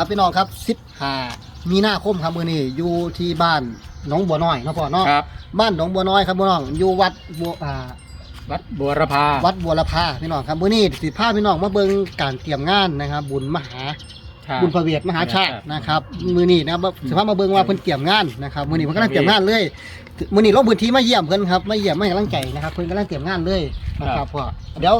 ครับพี่น้องครับสิบห้ามีนาคมครับมื้อนี้อยู่ที่บ้านหนองบัวน้อยเนาะพ่อเนาะครับ บ้านหนองบัวน้อยครับพี่น้องอยู่วัดบัวอ่าวัดบัวรพาวัดบัวละพาพี่น้องครับมื้อนี้สิพาพี่น้องมาเบิ่งการเตรียมงานนะครับ บุญมหาครับบุญพระเวทมหาชาตินะครับมื้อนี้นะครับสิพามาเบิ่งว่าเพิ่นเตรียมงานนะครับมื้อนี้เพิ่นกำลังเตรียมงานเลยมื้อนี้ลงพื้นที่มาเยี่ยมเพิ่นครับมาเยี่ยมมาให้กำลังใจนะครับเพิ่นกำลังเตรียมงานเลยนะครับพ่อเดี๋ยว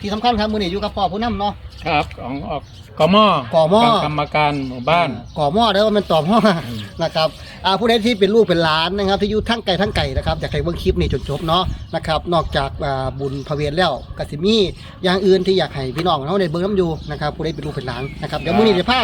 ที่สำคัญครับมื้อนี้อยู่กับพ่อผู้นำเนาะ ครับของออกกมกมของกรรมการหมู่บ้าน ก่อหม้อเด้อว่ามันต่อหม้อนะครับอ่าผู้ใดที่เป็นลูกเป็นหลานนะครับ ที่อยู่ทั้งไก่ทั้งไก่นะครับอยากให้เบิ่งคลิปนี้จนจบเนาะนะครับ นอกจากอ่าบุญพระเวทแล้วก็สิมีอย่างอื่นที่อยากให้พี่น้องเฮาได้เบิ่งน้ำอยู่นะครับผู้ใดเป็นลูกเป็นหลานนะครับเดี๋ยวมื้อนี้จะพา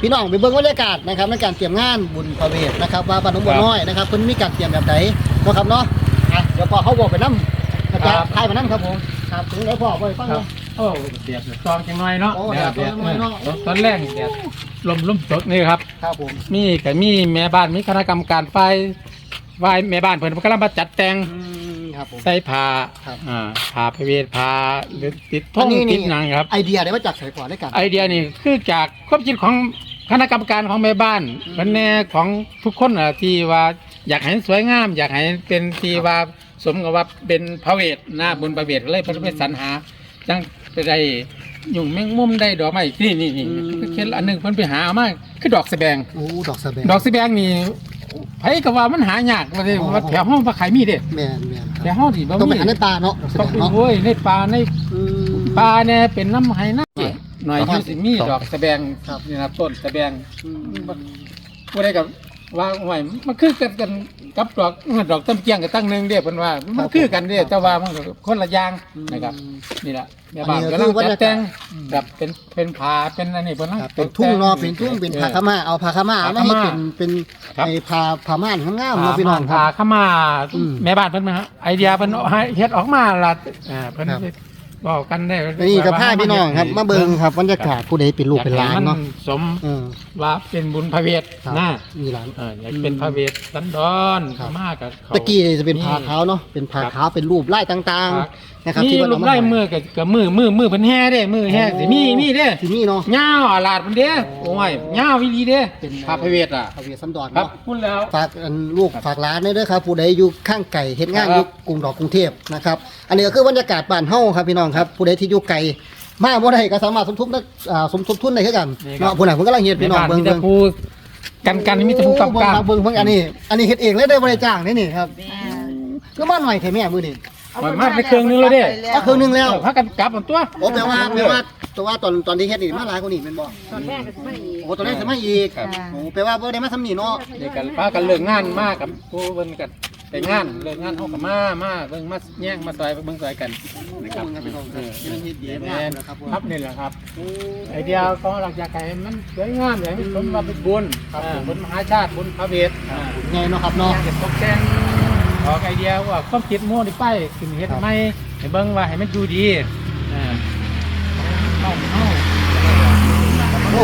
พี่น้องไปเบิ่งบรรยากาศนะครับในการเตรียมงานบุญพระเวทนะครับว่าบ้านหนองบัวน้อยนะครับเพิ่นมีการเตรียมแบบไหนเนาะครับเนาะอะเดี๋ยวพอเขาบอกไปนำนะคครัรับบทายไปนํครับผม ครับถึงแล้วพ่อบ่ไปฟังครัเนาะบโอ้เดียดตองจังหน่อยเนาะโอ้เดียดแดดตองจังหน่อยเนาะเออตอนแรกนี่เดียดลมลมสดนี่ครับ ครับผมมีก็มีแม่บ้านมีคณะกรรมการฝ่ายฝ่ายแม่บ้านเพิ่นกำลังมาจัดแต่ง อืมครับผม ใส่ผ้าครับ อ่าผ้าพระเวทผ้าหรือติดธอังนนี้นี่ติดหนังครับ ไอเดียได้มาจากไสก่อนได้กัน ไอเดียนี่คือจากความคิดของคณะกรรมการของแม่บ้านอืมเป็นแน่ของทุกคนน่ะที่ว่า อยากให้สวยงาม อยากให้เป็นที่ว่าสมกับว่าเป็นพระเวทหน้าบุญพระเวทเลยเพิ่นไปสรรหาจังไปได้ยุ่งแมงมุมได้ดอกไม้นี่นี่นี่คือเคล็ดอันหนึงเพิ่นไปหาเอามาคือดอกสะแบง โอ้ดอกสะแบงดอกสะแบงนี่ไผก็ว่ามันหายากว่าเด้อ๋อว่าแถวห้องบ่ขายมีเด้แม่นแม่นคแถรับวห้องที่บ่ต้องไปมีหาในป่าเนาะดอกสะต้แบองงเนาะโอ้ยในป่าในอืมปลาเนี่ยเป็นน้ำไหน้ำหน่อยคอรับยู่สิมีครับดอกสะแบงครับ นี่นะครับต้นสะแบง อืมบ่ได้กับ ว่าห่วยมันคือกันกันกับดอกดอกต้นเกียงกับตั้งหนึงเด้เพิ่นว่า มันคือกันเด้แต่ว่ามันก็คนละอย่างนะครับ นี่แหละแม่บ้านอันนี้กำลังคือบรรจัยาดกาศแต่งแบบเป็นเป็นผาเป็นอันนี้เพิ่นนะ ครับเป็นทุ่งเนาะเป็นทุ่งเป็นผ้าขาวม่าเอาผ้าขาวม่าผ้ามาขาวให้ม้าเป็นเป็นครับ ไอ้ผ้าผ้าม่านงามๆผาเนาะพี่น้องคผารับเข้ามาอืมแม่บ้านเพิ่นมาไอเดียเพิ่นให้เฮ็ดออกมาล่ะอ่าเพิ่นครับ บอกกันได้นี่กับผ้าพี่น้องครับฮ็ดมาเบิ่งครับบรรยากาศผู้ใดเป็นลูกเป็นหลานเนาะอยกให้มัสมเออว่าเป็นบุญพระเวทครับนะมีหลานเอออยากเป็นพระเวทสันดอนครับมากกับเขาตะกี้จะเป็นผ้าขาวเนาะเป็นผ้าครับขาวเป็นรูปลายต่างครับๆ นะครับมีที่เพิ่นลูเอากมาไล่ให้มือกับกับมือมือมือเป็นแห่เด้ มือแห่สิมีมีเด้ที่นี่เนาะเงาวอาลาดมันเด้โอ้โอ้ยเงาววิลีเด้เป็น พระพระเวทอะพระเวทสันดอนครับเนาะพูดแล้ว ฝากอันลูกฝากร้านได้ด้วยครับ ผู้ใดอยู่ข้างไก่เฮ็ดงานครับอยู่กรุงดอกกรุงเทพนะครับอันนี้ก็คือบรรยากาศบ้านเฮาครับพี่น้องครับผู้ใดที่อยู่ไกลมาบ่ได้ก็สามารถสมทบได้อ่าสมทบทุนได้คือกันเนาะผู้ใดเพิ่นกำลังเฮ็ดพี่น้องในบ้าเบิ่งมีแต่เบิ่งผู้กันกันมีแต่ผู้กำกับเบิ่งเบิ่งอันนี้ อันนี้เฮ็ดเองเลยได้บ่ได้จ้างนี่นี่ครับก็บ้านใหม่แท้แม่มื้อนี้ มันมาไปเครื่องนึงแล้วเด้เอาครึ่งหนึงแล้วเออพักกันกลับมันตัวโอ้แปลว่าแปลว่าแปลว่าตอนตอนที่เฮ็ดนี่มาหลายกว่านี้แม่นบ่ตอนแรกก็ไม่อีกโอ้ตอนนี้สิมาอีกครับโอ้แปลว่าบ่ได้มาทำนี่เนาะนี่กันพากันเลิกงานมากกับผู้เพิ่นกันไปงานเลิกงานเฮาก็มามาเบิ่งมาแย่งมาซอยเบิ่งซอยกันนะครับครับพี่น้องครับเออที่นั่นเฮ็ดดีแม่มากนนะครับผมครับนี่แหละครับไอเดียของหลักอยากให้มันสวยงามอยากให้มันสมมาเป็นบุญอ่าบุญมหาชาติบุญพระเวทอ่าไงเนาะครับเนาะอยากจะตกแต่ง ออกไอเดียว่าความคิดมั่วนี่ไปขึ้นเฮ็ดไม่ให้เบิ่งว่าให้มันดูดีอ่าเข้าเข้าโอ้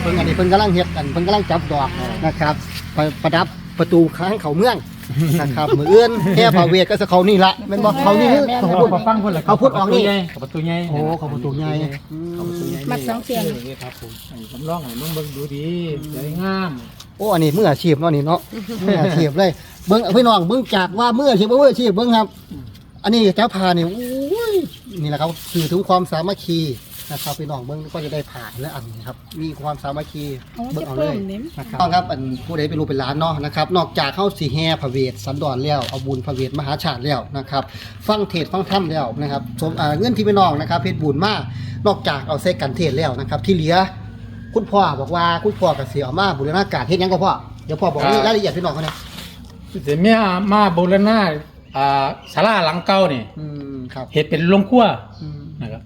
เพิ่นอันนี้เพิ่นกำลังเฮ็ดอันเพิ่นกำลังจับดอกนะครับประประดับประตูข้างเขาเมืองนะครับมื้ออื่นแค่พาเวทก็จะเขานี่ละแม่นบ่เขานี่คือเขาเขาพูดพอฟังพุ่นละเขาพูดออกนี่เขาประตูใหญ่โอ้เขาประตูใหญ่เขาประตูใหญ่มัดสองเสียงนี่ครับผมให้ผมลองให้มึงเบิ่งดูดีสวยงาม โอ้อันนี้มืออาชีพเนาะนี่เนาะ มืออาชีพเลยเบิ่งพี่น้องเบิ่งจากว่ามืออาชีพบ่มืออาชีพเบิ่งครับ อันนี้เจ้าพานี่โอ้ยนี่แหละครับสื่อถึงความสามัคคีนะครับพี่น้องเบิ่งก็จะได้ผ่านและอันนี้ครับมีความสามัคคีโอ้เบิ่งจะเอาเลเพิ่ยมเนี่ยนะครับต้องครับอันผู้ใดเป็นลูกเป็นหลานเนาะนะครับ นอกจากเข้าสีแห่พระเวทสันดอนแล้วเอาบุญพระเวทมหาชาติแล้วนะครับ ฟังเทศน์ฟังธรรมแล้วนะครับสมอ่าเงินที่พี่น้องนะครับเพชรบุญมากนอกจากเอาใส่กันเทศน์แล้วนะครับ ที่เหลือ คุณพ่อบอกว่าคุณพ่อกับเสียมาบูรณาการเฮ็ดหยังก็พ่อเดี๋ยวพ่อบอกรายละเอียดพี่น้องเขาเนี่ยสิแม่มาบูรณะอ่าศาลาหลังเก่านี่อืมครับเฮ็ดเป็นโรงครัวอืมนะครับ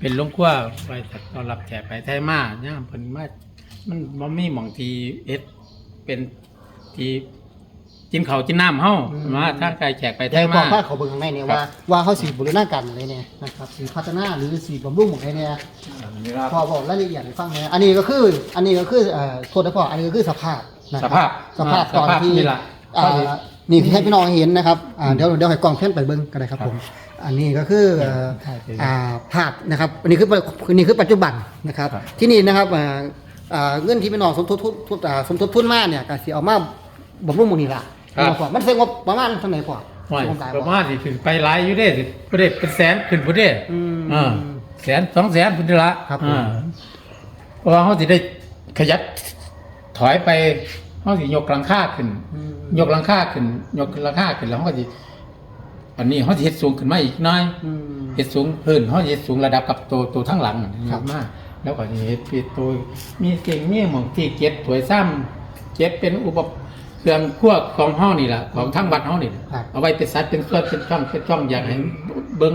เป็นโรงครัวไว้ต้อนรับแขกไปไทยมาย่ามเพิ่นมามันบ่มีหม่องที่เอ็ดเป็นที่ กินข้าวกินน้ำเฮามาทางไกลแขกไปไทแต่ยพ่อมาพาเขาเบิ่งข้างในเนี่ยว่าว่าเขาสีบูรณาการอะไรเนี่ยนะครับสีพัฒนาหรือสีบำรุงของใครเนี่ยพอบอกรายละเอียดให้ฟังนะอันนี้ก็คืออันนี้ก็คือเอ่อโทษนะพ่ออันนี้ก็คือสภาพนะคสรับภาพสภาพตอนสภาพที่ นี่ล่ะ อ่านี่ที่ให้พี่น้องเห็นนะครับอ่าเดี๋ยวเดี๋ยวให้กล้องแค่นไปเบิ้งกันเลยครับผม อันนี้ก็คือเอ่อใช่ใช่อ่าภาพนะครับอันนี้คืออันนี้คือปัจจุบันนะครับ ครับ ที่นี่นะครับอ่าอ่าเงินที่พี่น้องสมทบทุนทุนอ่าสมทบทุนมาเนี่ยก็สิเอามาบำรุงหมู่นี่ล่ะ ครับเอาพอมันใช้งบประมาณเท่าไหร่พอห่วยงบหลายปบ่ระมาณสิขึ้นไปหลายอยู่เด้สิบ่ได้เป็นแสนขึ้นบ่ได้อืม อ่าแสนสองแสนพุ่นนี่ละครับผม อ่าเพราะว่าเขาสิได้ขยับถอยไปเขาสิยกหลังคาขึ้น อืม ยกหลังคาขึ้น ยกหลังคาขึ้นแล้วเขาก็สิอันนี้เขาสิเฮ็ดสูงขึ้นมาอีกหน้อย อืม เฮ็ดสูงขึ้นเขาสิเฮ็ดสูงระดับกับตัวตัวทั้งหลังนั่นครับมาแล้วก็สิเฮ็ดปิดตัวมีเก่งมีหม่องที่เก็บถวยซ้ำเก็บเป็นอุป เครื่องครัวของเฮานี่ล่ะของทั้งวัดเฮานี่ล่ะครับ เอาไว้เป็นสัตว์เป็นส่วนเป็นช่องเป็นช่องอยากให้เบิ่ง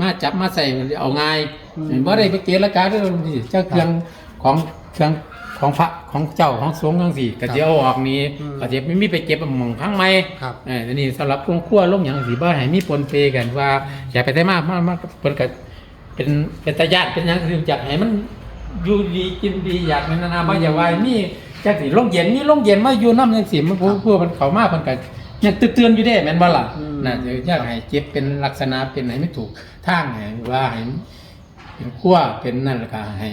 มาจับมาใส่เอาง่ายอืมเห็นบ่ได้ไปเกละกาเด้อนี่เจ้าเครื่องของเครื่องของพระของเจ้าของสงฆ์จังซี่ก็สิเอาออกนี้อืม ก็สิไม่มีไปเก็บหม่องข้างใหม่ ครับ เอออันนี้สำหรับคงครัวลงอย่างสีบ้านให้มีปนเปกันว่า อย่าไปได้มากมากมากเพิ่นก็เป็นเป็นตาญาติเป็นหยังคืออยากให้มันอยู่ดีกินดีอยากในนานาบ่อย่าว่ามี จักสิลงเย็นมีลงเย็นมาอยู่น้ำจังสิมันผู้ผู้มันเข้ามาเพิ่นก็ยังเตือนๆอยู่เด้แม่นบ่ล่ะอืม น่ะอยากให้เจ็บเป็นลักษณะเป็นให้ไม่ถูกทางให้ว่าให้เป็นครัวเป็นนั่นแหละก็ให้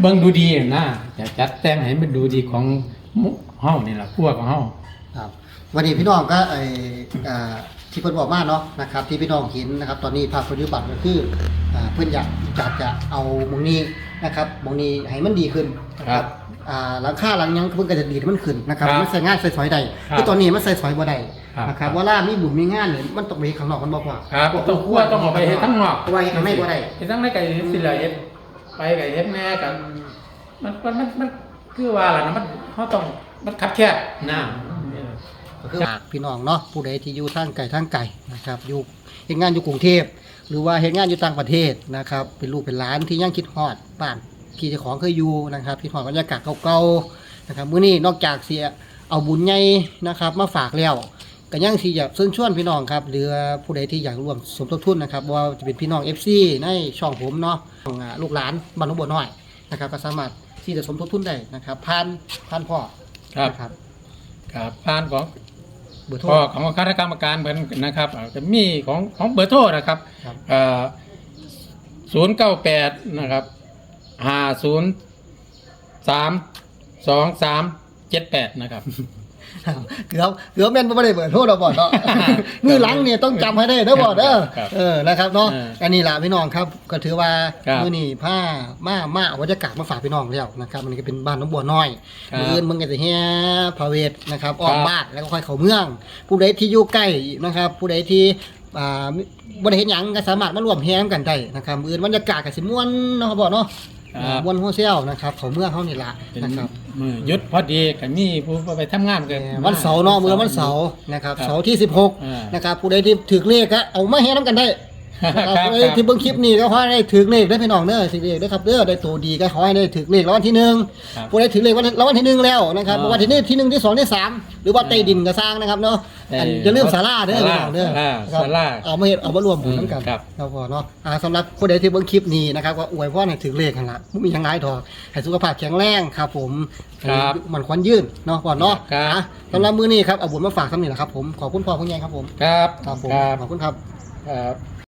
เบิ่งดูดีนะอย่าจัดแต่งให้มันดูดีของหมู่เฮานี่ล่ะครัวของเฮา ครับวันนี้พี่น้องก็ไออ่าที่เพิ่นบอกมาเนาะนะครับที่พี่น้องเห็นนะครับตอนนี้ภาพปัจจุบันก็คืออ่าเพิ่นอยากอยากจะเอาหมองนี้นะครับหมองนี้ให้มันดีขึ้นนะคครัรับบอ่าหลังคาหลังหยังเพิ่นก็จะดีให้มันขึ้นนะครับครับมันใส่งานใส่สอยได้ครับคือตอนนี้มันใส่สอยบ่ได้ครับนะครับเวลามีบุญมีงานเนี่ยมันต้องไปข้างนอกมันบ่พอครับต้องคั่วต้องออกไปเฮ็ดทั้งนอก เพราะว่าเฮ็ดข้างในบ่ได้เฮ็ดทั้งในไก่สิละเฮ็ดไปไก่เฮ็ดแม่กันมันมันมันมันคือว่าล่ะนะมันเฮาต้องมันคับแคบนะ ก็คือฝากพี่น้องเนาะผู้ใดที่อยู่ทางไกลทางไกลนะครับอยู่เฮ็ดงานอยู่กรุงเทพ หรือว่าเฮ็ดงานอยู่ต่างประเทศนะครับ เป็นลูกเป็นหลานที่ยังคิดฮอดบ้านที่เจ้าของเคยอยู่นะครับคิดฮอดบรรยากาศเก่าๆนะครับมื้อนี้นอกจากเสียเอาบุญใหญ่นะครับ มาฝากแล้วก็ยังสิอยากเชิญชวนพี่น้องครับหรือผู้ใดที่อยากร่วมสมทบทุนนะครับว่าจะเป็นพี่น้อง FC ในช่องผมเนาะของลูกหลานบ้านหนองบัวน้อยนะครับ ก็สามารถที่จะสมทบทุนได้นะครับผ่านผ่านพ่อครับนะครับครับผ่านของ บอร์โทรของคณะกรรมการเหมือนนนะครับจะมีของของเบอร์โทรนะครับ ศูนย์เก้าแปดนะครับห้าศูนย์สามสองสามเจ็ดแปดนะครับ เกือบเกือบแม่นบ่ได้เบิดโทษเราบ่เนาะมือหลังเนี่ยต้องจำให้ได้เด้อบ่เด้อครับเออนะครับเนาะเอออันนี้ล่ะพี่น้องครับก็ถือว่าครับมื้อนี้ผ้ามามาเอาบรรยากาศมาฝากพี่น้องแล้วนะครับมันก็เป็นบ้านน้องบัวน้อยครับมื้ออื่นมึงก็จะแฮ่พาเวทนะครับออกครับ บ้านแล้วก็ค่อยเข้าเมือง ผู้ใดที่อยู่ใกล้นะครับ ผู้ใดที่อ่าบ่ได้เฮ็ดหยังก็สามารถมาร่วมแฮ่กันได้นะครับมื้ออื่นบรรยากาศก็สิม่วนเนาะครับบ่เนาะ ครับม่วนโฮเซลนะครับเข้าเมืองเฮานี่ล่ะเป็นนะครับมือหยุดพอดีก็มีผู้ไปทำงานกัน วันเสาร์เนาะมื้อวันเสาร์นะครับครับเสาร์ที่อ่า16นะครับผู้ใดที่ถือเลขก็เอามาแห่น้ำกันได้ นะครับครับผู้ใดที่เบิ่งคลิปนี้ก็ขอให้ได้ถือเลขได้อพี่น้องเด้อถือเลขได้อครับเด้อได้ตัวดีก็ขอให้ได้ถือเลขรางวัลที่หนึ่งครับผู้ใดถือเลขวันรางวัลที่หนึ่งแล้วนะครับอ่าวันที่หนึ่งที่หนึ่งที่สองที่สามหรือว่าอ่าใต้ดินก็สร้างนะครับเนาะเอ่ออันอย่าลืมศาลาเด้อศาพี่ลาน้องเด้อศาลาครับศาลาเอามาเฮ็ดเอามารวมบุญน้ำกันครับ เราพอเนาะอ่าสำหรับผู้ใดที่เบิ่งคลิปนี้นะครับก็อวยพรให้ถือเลขกันละไม่มีหยังหลายดอกให้สุขภาพแข็งแรงครับผมครับมันควันยืนเนาะก่อนเนาะครับ อะสำหรับมื้อนี้ครับเอาบุญมาฝากสำนี่แหละครับผมขอบคุณพ่อคุณยายครับผมครับ ครับผมครับขอบคุณครับ ครับ